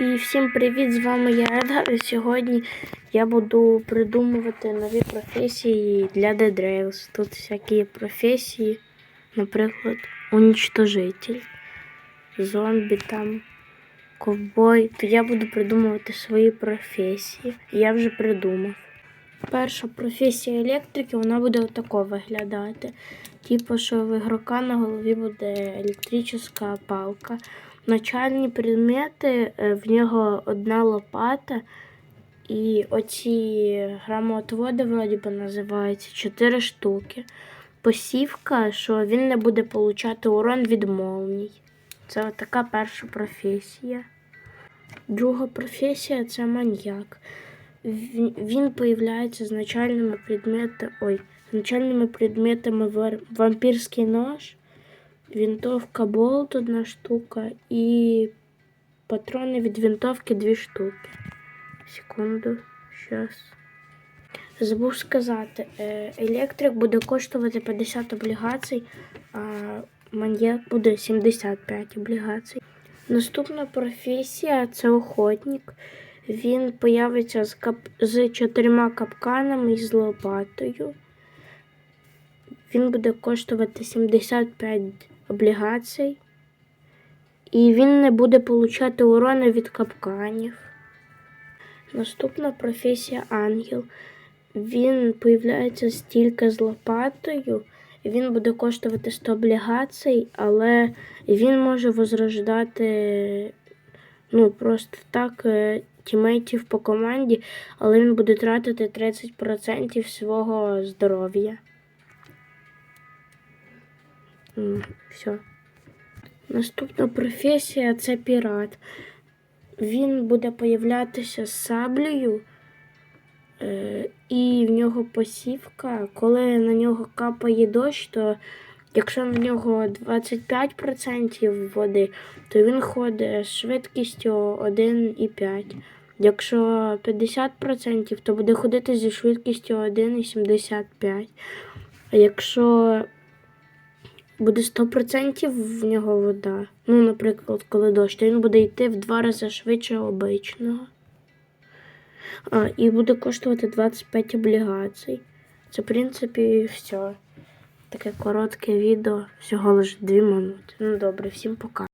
І всім привіт! З вами я Едгар. І сьогодні я буду придумувати нові професії для Dead Rails. Тут всякі професії, наприклад, унічтожитель, зомбі там, ковбой. То я буду придумувати свої професії. Я вже придумав. Перша професія електрики, вона буде отако виглядати. Типу, що в ігрока на голові буде електрична палка. Начальні предмети, е, в нього одна лопата, і оці грамотводи, вроді би, називаються, чотири штуки. Посівка, що він не буде получати урон від молній. Це така перша професія. Друга професія це маньяк. Він, появляється з начальними предметами, ой, з начальними предметами вампірський нож, винтовка болт одна штука і патрони від винтовки дві штуки. Секунду, щас. Забув сказати, е, електрик буде коштувати 50 облігацій, а маньяк буде 75 облігацій. Наступна професія це охотник. Він появиться з, кап... з чотирма капканами і з лопатою. Він буде коштувати 75 облігацій. І він не буде получати урони від капканів. Наступна професія ангел. Він появляється стільки з лопатою. Він буде коштувати 100 облігацій, але він може возрождати ну, просто так е, тімейтів по команді, але він буде тратити 30% свого здоров'я. Все. Наступна професія це пірат. Він буде появлятися з саблею, е, і в нього посівка. Коли на нього капає дощ, то якщо на нього 25% води, то він ходить з швидкістю 1,5. Якщо 50%, то буде ходити зі швидкістю 1,75. А якщо буде 100% в нього вода, ну, наприклад, коли дощ, то він буде йти в два рази швидше обичного. А, і буде коштувати 25 облігацій. Це, в принципі, все. Таке коротке відео, всього лише 2 минути. Ну добре, всім пока.